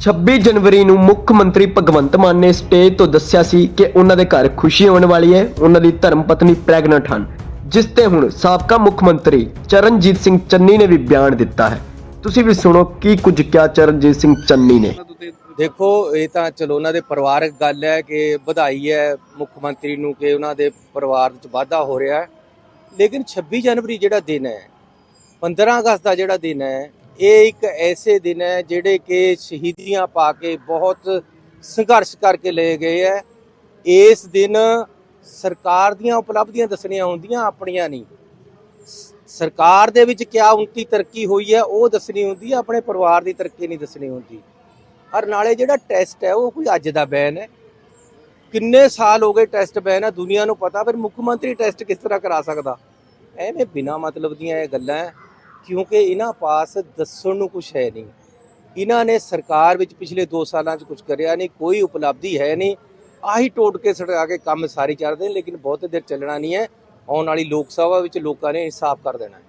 26 ਜਨਵਰੀ ਨੂੰ ਮੁੱਖ ਮੰਤਰੀ ਭਗਵੰਤ ਮਾਨ ਨੇ ਸਟੇਜ ਤੋਂ ਦੱਸਿਆ ਸੀ ਕਿ ਉਹਨਾਂ ਦੇ ਘਰ ਖੁਸ਼ੀ ਆਉਣ ਵਾਲੀ ਹੈ, ਉਹਨਾਂ ਦੀ ਧਰਮ ਪਤਨੀ ਪ੍ਰੈਗਨੈਂਟ ਹਨ, ਜਿਸ ਤੇ ਹੁਣ ਸਾਬਕਾ ਮੁੱਖ ਮੰਤਰੀ ਚਰਨਜੀਤ ਸਿੰਘ ਚੰਨੀ ਨੇ ਵੀ ਬਿਆਨ ਦਿੱਤਾ ਹੈ। ਤੁਸੀਂ ਵੀ ਸੁਣੋ ਕੀ ਕੁਝ ਕਿਹਾ ਚਰਨਜੀਤ ਸਿੰਘ ਚੰਨੀ ਨੇ। ਦੇਖੋ, ਇਹ ਤਾਂ ਚਲੋ ਉਹਨਾਂ ਦੇ ਪਰਿਵਾਰਕ ਗੱਲ ਹੈ ਕਿ ਵਧਾਈ ਹੈ ਮੁੱਖ ਮੰਤਰੀ ਨੂੰ ਕਿ ਉਹਨਾਂ ਦੇ ਪਰਿਵਾਰ ਵਿੱਚ ਵਾਧਾ ਹੋ ਰਿਹਾ ਹੈ। ਲੇਕਿਨ 26 ਜਨਵਰੀ ਜਿਹੜਾ ਦਿਨ ਹੈ 15 ਅਗਸਤ ਦਾ ਜਿਹੜਾ ਦਿਨ ਹੈ ਇਹ ਇੱਕ ਐਸੇ ਦਿਨ ਹੈ ਜਿਹੜੇ ਕਿ ਸ਼ਹੀਦੀਆਂ ਪਾ ਕੇ ਬਹੁਤ ਸੰਘਰਸ਼ ਕਰਕੇ ਲਏ ਗਏ ਹੈ। ਇਸ ਦਿਨ ਸਰਕਾਰ ਦੀਆਂ ਉਪਲਬਧੀਆਂ ਦੱਸਣੀਆਂ ਹੁੰਦੀਆਂ, ਆਪਣੀਆਂ ਨਹੀਂ। ਸਰਕਾਰ ਦੇ ਵਿੱਚ ਕਿਆ ਉਨਤੀ ਤਰੱਕੀ ਹੋਈ ਹੈ, ਉਹ ਦੱਸਣੀ ਹੁੰਦੀ ਹੈ, ਆਪਣੇ ਪਰਿਵਾਰ ਦੀ ਤਰੱਕੀ ਨਹੀਂ ਦੱਸਣੀ ਹੁੰਦੀ। ਔਰ ਨਾਲੇ ਜਿਹੜਾ ਟੈਸਟ ਹੈ, ਉਹ ਕੋਈ ਅੱਜ ਦਾ ਬੈਨ ਹੈ। ਕਿੰਨੇ ਸਾਲ ਹੋ ਗਏ ਟੈਸਟ ਬੈਨ ਹੈ, ਦੁਨੀਆ ਨੂੰ ਪਤਾ, ਫਿਰ ਮੁੱਖ ਮੰਤਰੀ ਟੈਸਟ ਕਿਸ ਤਰ੍ਹਾਂ ਕਰਾ ਸਕਦਾ? ਐਵੇਂ ਬਿਨਾ ਮਤਲਬ ਦੀਆਂ ਇਹ ਗੱਲਾਂ ਹੈ। ਕਿਉਂਕਿ ਇਹਨਾਂ ਪਾਸ ਦੱਸਣ ਨੂੰ ਕੁਝ ਹੈ ਨਹੀਂ। ਇਹਨਾਂ ਨੇ ਸਰਕਾਰ ਵਿੱਚ ਪਿਛਲੇ 2 ਸਾਲਾਂ 'ਚ ਕੁਝ ਕਰਿਆ ਨਹੀਂ, ਕੋਈ ਉਪਲਬਧੀ ਹੈ ਨਹੀਂ। ਆਹੀ ਟੋਟ ਕੇ ਸੜਾ ਕੇ ਕੰਮ ਸਾਰੀ ਚੱਲਦੇ ਨੇ, ਲੇਕਿਨ ਬਹੁਤ ਦੇਰ ਚੱਲਣਾ ਨਹੀਂ ਹੈ। ਆਉਣ ਵਾਲੀ ਲੋਕ ਸਭਾ ਵਿੱਚ ਲੋਕਾਂ ਨੇ ਇਨਸਾਫ ਕਰ ਦੇਣਾ ਹੈ।